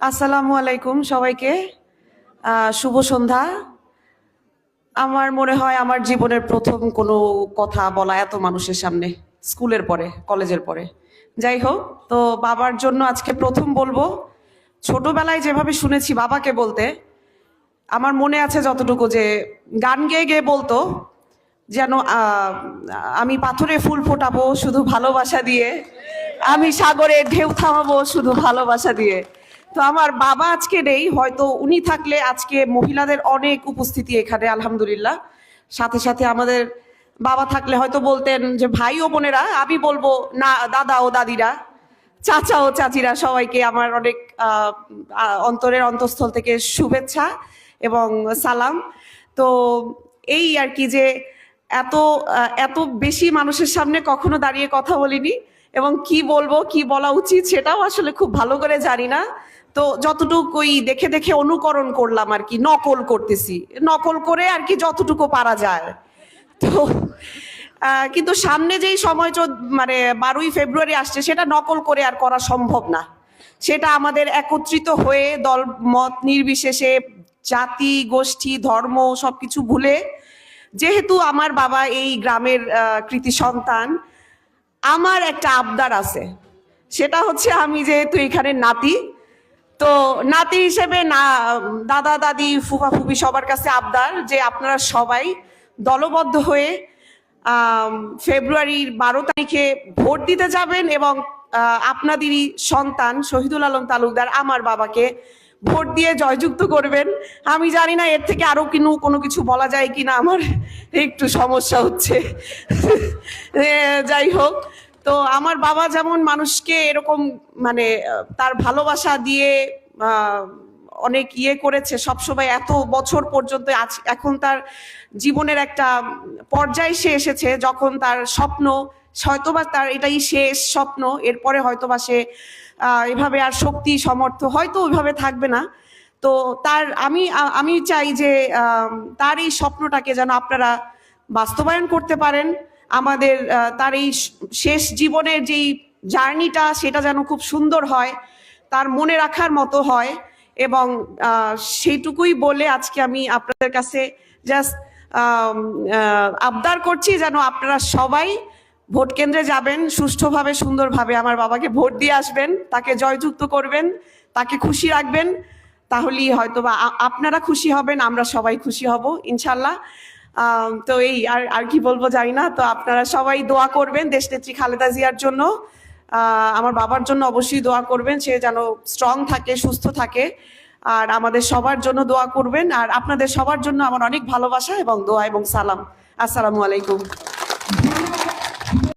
আসসালামু আলাইকুম সবাইকে। শুভ সন্ধ্যা। আমার মনে হয় আমার জীবনের প্রথম কোনো কথা বলা এত মানুষের সামনে, স্কুলের পরে, কলেজের পরে। যাই হোক, তো বাবার জন্য আজকে প্রথম বলব, ছোটবেলায় যেভাবে শুনেছি বাবাকে বলতে, আমার মনে আছে যতটুকু যে গান গেয়ে গেয়ে বলতো, যেন আমি পাথরে ফুল ফোটাবো শুধু ভালোবাসা দিয়ে, আমি সাগরে ঢেউ থামাবো শুধু ভালোবাসা দিয়ে। তো আমার বাবা আজকে নেই, হয়তো উনি থাকলে আজকে মহিলাদের অনেক উপস্থিতি এখানে, আলহামদুলিল্লাহ। সাথে সাথে আমাদের বাবা থাকলে হয়তো বলতেন যে, ভাই ও বোনেরা, আমি বলব, না, দাদা ও দাদিরা, চাচা ও চাচিরা সবাইকে আমার অনেক অন্তরের অন্তঃস্থল থেকে শুভেচ্ছা এবং সালাম। তো এই আর কি যে, এত এত বেশি মানুষের সামনে কখনো দাঁড়িয়ে কথা বলিনি। এবং কি বলব, কি বলা উচিত সেটাও আসলে খুব ভালো করে জানি না। তো যতটুকুই দেখে দেখে অনুকরণ করলাম আর কি, নকল করতেছি। নকল করে আর কি যতটুকু পারা যায়। তো কিন্তু সামনে যেই সময় চোদ- মানে বারোই ফেব্রুয়ারি আসছে, সেটা নকল করে আর করা সম্ভব না। সেটা আমাদের একত্রিত হয়ে দল, মত নির্বিশেষে জাতি, গোষ্ঠী, ধর্ম সবকিছু ভুলে, যেহেতু আমার বাবা এই গ্রামের কৃতি সন্তান আমার একটা আবদার আছে। সেটা হচ্ছে আমি যেহেতু এখানে নাতি, তো নাতি হিসেবে না, দাদা, দাদি, ফুফা, ফুফি সবার কাছে আবদার যে আপনারা সবাই দলবদ্ধ হয়ে ফেব্রুয়ারির বারো তারিখে ভোট দিতে যাবেন এবং আপনাদেরই সন্তান শহীদুল আলম তালুকদার, আমার বাবাকে ভোট দিয়ে জয়যুক্ত করবেন। আমি জানি না এর থেকে আরও কিনু, কোনো কিছু বলা যায় কিনা, আমার একটু সমস্যা হচ্ছে। যাই হোক, তো আমার বাবা যেমন মানুষকে এরকম মানে তার ভালোবাসা দিয়ে অনেক ইয়ে করেছে, সবসময় এত বছর পর্যন্ত আজ, এখন তার জীবনের একটা পর্যায়ে সে এসেছে, যখন তার স্বপ্ন হয়তোবা তার এটাই শেষ স্বপ্ন, এরপরে হয়তোবা সে এভাবে আর শক্তি সমর্থ হয়তো ওইভাবে থাকবে না। তো তার, আমি আমি চাই যে তার এই স্বপ্নটাকে যেন আপনারা বাস্তবায়ন করতে পারেন। আমাদের তার এই শেষ জীবনের যেই জার্নিটা, সেটা যেন খুব সুন্দর হয়, তার মনে রাখার মতো হয় এবং সেইটুকুই বলে আজকে আমি আপনাদের কাছে জাস্ট আবদার করছি যেন আপনারা সবাই ভোট কেন্দ্রে যাবেন, সুষ্ঠুভাবে, সুন্দরভাবে আমার বাবাকে ভোট দিয়ে আসবেন, তাকে জয়যুক্ত করবেন, তাকে খুশি রাখবেন, তাহলেই হয়তো বা আপনারা খুশি হবেন, আমরা সবাই খুশি হব, ইনশাল্লাহ। তো এই, আর আর কি বলব জানি না, তো আপনারা সবাই দোয়া করবেন, দেশনেত্রী খালেদা জিয়ার জন্য। আমার বাবার জন্য অবশ্যই দোয়া করবেন, সে যেন স্ট্রং থাকে, সুস্থ থাকে। আর আমাদের সবার জন্য দোয়া করবেন, আর আপনাদের সবার জন্য আমার অনেক ভালোবাসা এবং দোয়া এবং সালাম। আসসালামু আলাইকুম।